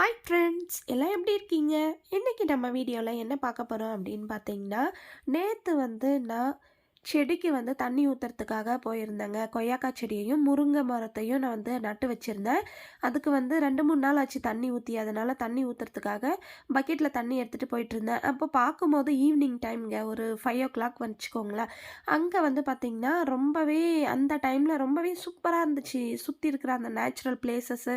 Hi friends எல்லாம் எப்படி இருக்கீங்க? இன்றைக்கி நம்ம வீடியோவில் என்ன பார்க்க போகிறோம் அப்படின்னு பார்த்தீங்கன்னா நேற்று வந்து நான் செடிக்கு வந்து தண்ணி ஊற்றுறதுக்காக போயிருந்தேங்க. கொய்யாக்காய் செடியையும் முருங்கை மரத்தையும் நான் வந்து நட்டு வச்சுருந்தேன். அதுக்கு வந்து ரெண்டு மூணு நாள் ஆச்சு தண்ணி ஊற்றி அதனால் தண்ணி ஊற்றுறதுக்காக பக்கெட்டில் தண்ணி எடுத்துகிட்டு போயிட்டுருந்தேன். அப்போ பார்க்கும்போது ஈவினிங் டைம்ங்க ஒரு ஃபைவ் ஓ கிளாக் வச்சுக்கோங்களேன். அங்கே வந்து பார்த்திங்கன்னா ரொம்பவே அந்த டைமில் ரொம்பவே சூப்பராக இருந்துச்சு. சுற்றி இருக்கிற அந்த நேச்சுரல் பிளேசஸ்ஸு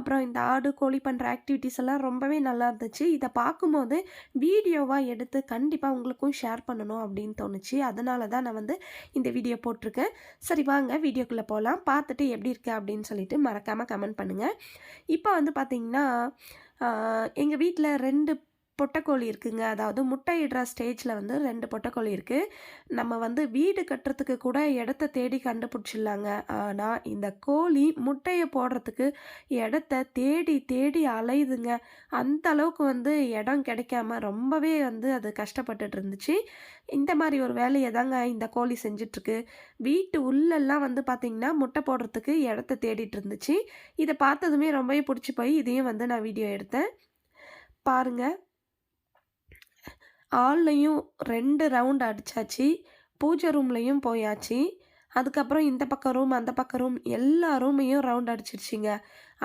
அப்புறம் இந்த ஆடு கோழி பண்ணுற ஆக்டிவிட்டீஸ் எல்லாம் ரொம்பவே நல்லா இருந்துச்சு. இதை பார்க்கும்போது வீடியோவாக எடுத்து கண்டிப்பாக உங்களுக்கும் ஷேர் பண்ணணும் அப்படின்னு தோணுச்சு. அதனால தான் நான் வந்து இந்த வீடியோ போட்டிருக்கேன். சரி வாங்க வீடியோக்குள்ளே போகலாம் பார்த்துட்டு எப்படி இருக்குது அப்படின்னு சொல்லிட்டு மறக்காமல் கமெண்ட் பண்ணுங்கள் இப்போ வந்து பார்த்திங்கன்னா எங்கள் வீட்டில் ரெண்டு பொட்டைக்கோழி இருக்குங்க. அதாவது முட்டையிடுற ஸ்டேஜில் வந்து ரெண்டு பொட்டைக்கோழி இருக்குது நம்ம வந்து வீடு கட்டுறதுக்கு கூட இடத்த தேடி கண்டுபிடிச்சிடலாங்க. ஆனால் இந்த கோழி முட்டையை போடுறதுக்கு இடத்த தேடி தேடி அலையுதுங்க. அந்த அளவுக்கு வந்து இடம் கிடைக்காம ரொம்பவே வந்து அது கஷ்டப்பட்டுட்டு இருந்துச்சு. இந்த மாதிரி ஒரு வேலையை தாங்க இந்த கோழி செஞ்சிட்ருக்கு. வீட்டு உள்ளெல்லாம் வந்து பார்த்திங்கன்னா முட்டை போடுறதுக்கு இடத்த தேடிட்டு இருந்துச்சு. இதை பார்த்ததுமே ரொம்பவே பிடிச்சி போய் இதையும் வந்து நான் வீடியோ எடுத்தேன். பாருங்கள் ஹால்லையும் ரெண்டு ரவுண்ட் அடித்தாச்சு பூஜை ரூம்லேயும் போயாச்சு. அதுக்கப்புறம் இந்த பக்கம் ரூம் அந்த பக்கம் ரூம் எல்லா ரூமையும் ரவுண்ட் அடிச்சிருச்சிங்க.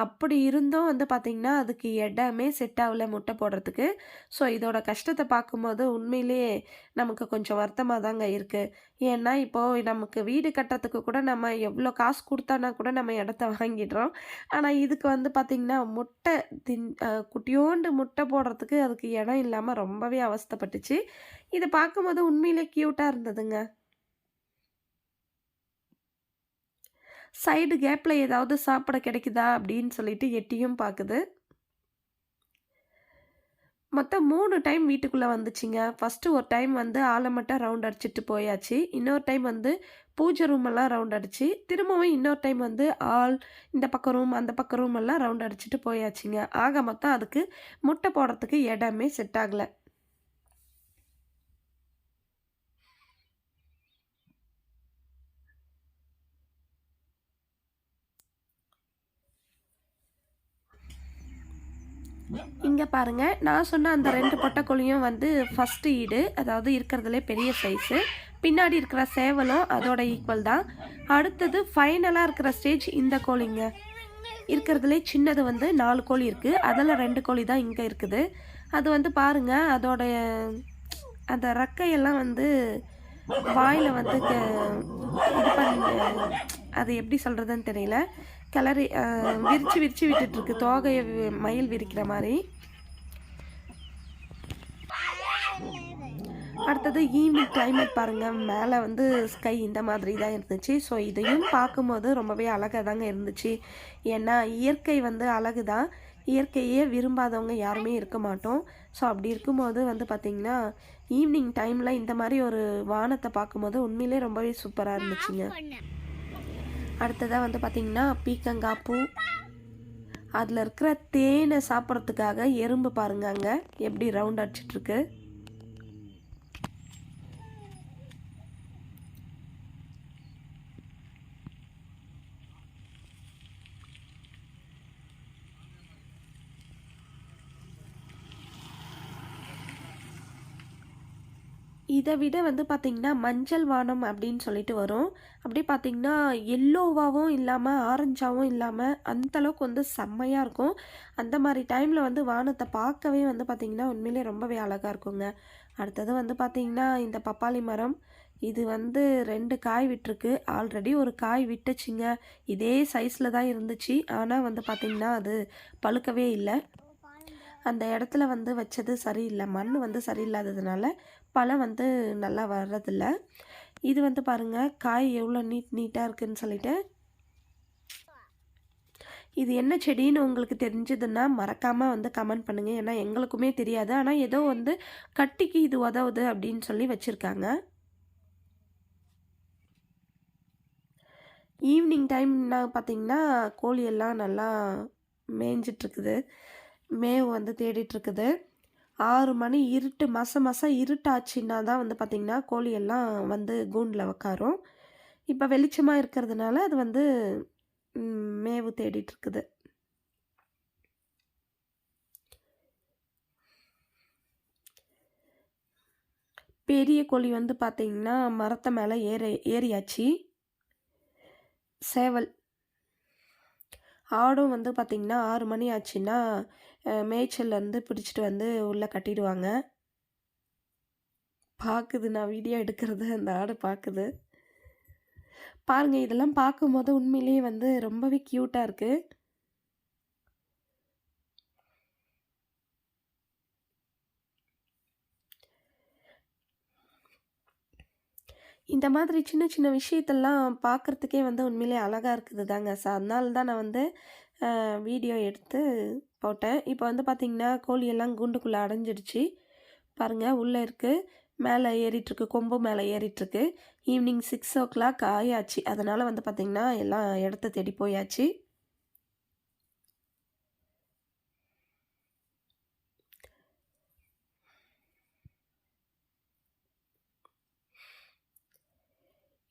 அப்படி இருந்தும் வந்து பார்த்திங்கன்னா அதுக்கு இடமே செட் ஆகல முட்டை போடுறதுக்கு. ஸோ இதோட கஷ்டத்தை பார்க்கும்போது உண்மையிலேயே நமக்கு கொஞ்சம் வருத்தமாக தாங்க இருக்குது ஏன்னா இப்போது நமக்கு வீடு கட்டுறதுக்கு கூட நம்ம எவ்வளோ காசு கொடுத்தானா கூட நம்ம இடத்த வாங்கிடுறோம். ஆனால் இதுக்கு வந்து பார்த்திங்கன்னா முட்டை தின் குட்டியோண்டு முட்டை போடுறதுக்கு அதுக்கு இடம் இல்லாமல் ரொம்பவே அவஸ்தப்பட்டுச்சு. இதை பார்க்கும்போது உண்மையிலே க்யூட்டாக இருந்ததுங்க. சைடு கேப்பில் ஏதாவது சாப்பிட கிடைக்குதா அப்படின்னு சொல்லிட்டு எட்டியும் பார்க்குது மொத்தம் மூணு டைம் வீட்டுக்குள்ளே வந்துச்சுங்க. ஃபஸ்ட்டு ஒரு டைம் வந்து ஆலமட்டை ரவுண்ட் அடிச்சுட்டு போயாச்சு. இன்னொரு டைம் வந்து பூஜை ரூமெல்லாம் ரவுண்ட் அடிச்சு திரும்பவும் இன்னொரு டைம் வந்து ஆள் இந்த பக்கம் ரூம் அந்த பக்கம் ரூம் எல்லாம் ரவுண்ட் அடிச்சுட்டு போயாச்சுங்க. ஆக மொத்தம் அதுக்கு முட்டை போடுறதுக்கு இடமே செட் ஆகலை. இங்கே பாருங்கள் நான் சொன்ன அந்த ரெண்டு பொட்டைக்கோழியும் வந்து ஃபஸ்ட்டு ஈடு அதாவது இருக்கிறதுலே பெரிய சைஸு பின்னாடி இருக்கிற சேவலும் அதோட ஈக்குவல் தான். அடுத்தது ஃபைனலாக இருக்கிற ஸ்டேஜ் இந்த கோழிங்க. இருக்கிறதுலே சின்னது வந்து நாலு கோழி இருக்குது அதில் ரெண்டு கோழி தான் இங்கே இருக்குது. அது வந்து பாருங்கள் அதோடைய அந்த ரக்கையெல்லாம் வந்து வாயில் வந்து இது பண்ணி அது எப்படி சொல்கிறதுன்னு தெரியல. கிளறி விரித்து விரித்து விட்டுட்ருக்கு தோகையை மயில் விரிக்கிற மாதிரி. அடுத்தது ஈவினிங் கிளைமேட் பாருங்கள் மேலே வந்து ஸ்கை இந்த மாதிரி தான் இருந்துச்சு. ஸோ இதையும் பார்க்கும்போது ரொம்பவே அழகாக தாங்க இருந்துச்சு. ஏன்னா இயற்கை வந்து அழகு தான் இயற்கையே விரும்பாதவங்க யாருமே இருக்க மாட்டோம். ஸோ அப்படி இருக்கும்போது வந்து பார்த்திங்கன்னா ஈவினிங் டைமில் இந்த மாதிரி ஒரு வானத்தை பார்க்கும்போது உண்மையிலே ரொம்பவே சூப்பராக இருந்துச்சுங்க. அடுத்ததாக வந்து பார்த்திங்கன்னா பீக்கங்காய் பூ அதில் இருக்கிற தேனை சாப்பிட்றதுக்காக எறும்பு பாருங்க அங்கே. எப்படி ரவுண்ட் அடிச்சிட்ருக்கு இதை விட வந்து பார்த்திங்கன்னா மஞ்சள் வானம் அப்படின்னு சொல்லிட்டு வரும். அப்படி பார்த்திங்கன்னா எல்லோவாகவும் இல்லாமல் ஆரஞ்சாகவும் இல்லாமல் அந்தளவுக்கு வந்து செம்மையாக இருக்கும். அந்த மாதிரி டைமில் வந்து வானத்தை பார்க்கவே வந்து பார்த்திங்கன்னா உண்மையிலே ரொம்பவே அழகாக இருக்குங்க. அடுத்தது வந்து பார்த்திங்கன்னா இந்த பப்பாளி மரம். இது வந்து ரெண்டு காய் விட்டுருக்கு. ஆல்ரெடி ஒரு காய் விட்டுச்சுங்க. இதே சைஸில் தான் இருந்துச்சு. ஆனால் வந்து பார்த்திங்கன்னா அது பழுக்கவே இல்லை. அந்த இடத்துல வந்து வச்சது சரியில்லை. மண் வந்து சரியில்லாததுனால பழம் வந்து நல்லா வர்றதில்ல. இது வந்து பாருங்கள் காய் எவ்வளோ நீட் நீட்டாக இருக்குதுன்னு சொல்லிட்டு. இது என்ன செடின்னு உங்களுக்கு தெரிஞ்சதுன்னா மறக்காமல் வந்து கமெண்ட் பண்ணுங்கள் ஏன்னா எங்களுக்குமே தெரியாது. ஆனால் ஏதோ வந்து கட்டிக்கு இது உதவுது அப்படின்னு சொல்லி வச்சுருக்காங்க. ஈவினிங் டைம்னா பார்த்திங்கன்னா கோழியெல்லாம் நல்லா மேய்ஞ்சிட்ருக்குது மேவு வந்து தேடிட்டுருக்குது ஆறு மணி இருட்டு மச மச இருட்டாச்சுன்னா தான் வந்து பார்த்திங்கன்னா கோழியெல்லாம் வந்து கூண்டில் உக்காரும். இப்போ வெளிச்சமாக இருக்கிறதுனால அது வந்து மேவு தேடிட்டுருக்குது. பெரிய கோழி வந்து பார்த்திங்கன்னா மரத்தை மேலே ஏற ஏறியாச்சு. சேவல். ஆடும் வந்து பார்த்திங்கன்னா ஆறு மணி ஆச்சுன்னா மேய்ச்சல்லேருந்து பிடிச்சிட்டு வந்து உள்ளே கட்டிடுவாங்க. பார்க்குது நான் வீடியோ எடுக்கிறது அந்த ஆடு பார்க்குது. பாருங்கள் இதெல்லாம் பார்க்கும்போது உண்மையிலேயே வந்து ரொம்பவே க்யூட்டாக இருக்குது இந்த மாதிரி சின்ன சின்ன விஷயத்தெல்லாம் பார்க்குறதுக்கே வந்து உண்மையிலே அழகாக இருக்குது தாங்க சார் அதனால தான் நான் வந்து வீடியோ எடுத்து போட்டேன். இப்போ வந்து பார்த்திங்கன்னா கோழியெல்லாம் கூண்டுக்குள்ளே அடைஞ்சிடுச்சு. பாருங்கள் உள்ளே இருக்குது மேலே ஏறிட்டுருக்கு கொம்பு மேலே ஏறிட்டுருக்கு. ஈவினிங் சிக்ஸ் ஓ கிளாக் ஆயாச்சு. அதனால் வந்து பார்த்திங்கன்னா எல்லாம் இடத்த தேடி போயாச்சு.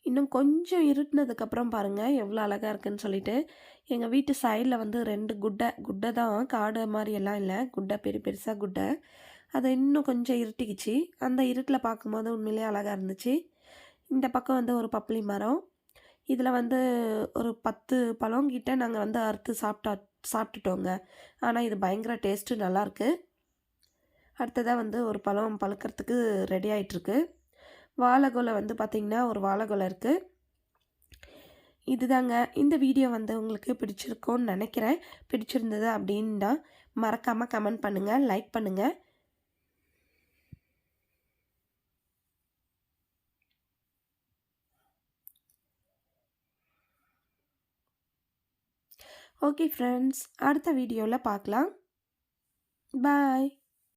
இன்னும் கொஞ்சம் இருட்டினதுக்கப்புறம் பாருங்கள் எவ்வளோ அழகாக இருக்குன்னு சொல்லிட்டு எங்கள் வீட்டு சைடில் வந்து ரெண்டு குட்டை குட்டை தான் காடு மாதிரி எல்லாம் இல்லை குட்டை பெரிய பெருசாக குட்டை அதை இன்னும் கொஞ்சம் இருட்டிக்குச்சு. அந்த இருட்டில் பார்க்கும்போது உண்மையிலேயே அழகாக இருந்துச்சு. இந்த பக்கம் வந்து ஒரு பப்ளி மரம். இதில் வந்து ஒரு பத்து பழம் கிட்ட நாங்கள் வந்து அறுத்து சாப்பிட்டா சாப்பிட்டுட்டோங்க. ஆனால் இது பயங்கர டேஸ்ட்டு நல்லாயிருக்கு அடுத்ததாக வந்து ஒரு பழம் பழுக்கிறதுக்கு ரெடி ஆகிட்டுருக்கு வாழைகொலை வந்து பார்த்திங்கன்னா ஒரு வாழைகொலை இருக்குது இதுதாங்க. இந்த வீடியோ வந்து உங்களுக்கு பிடிச்சிருக்கோன்னு நினைக்கிறேன். பிடிச்சிருந்தது அப்படின்னா மறக்காமல் கமெண்ட் பண்ணுங்கள் லைக் பண்ணுங்கள் ஓகே ஃப்ரெண்ட்ஸ் அடுத்த வீடியோவில் பார்க்கலாம். பாய்.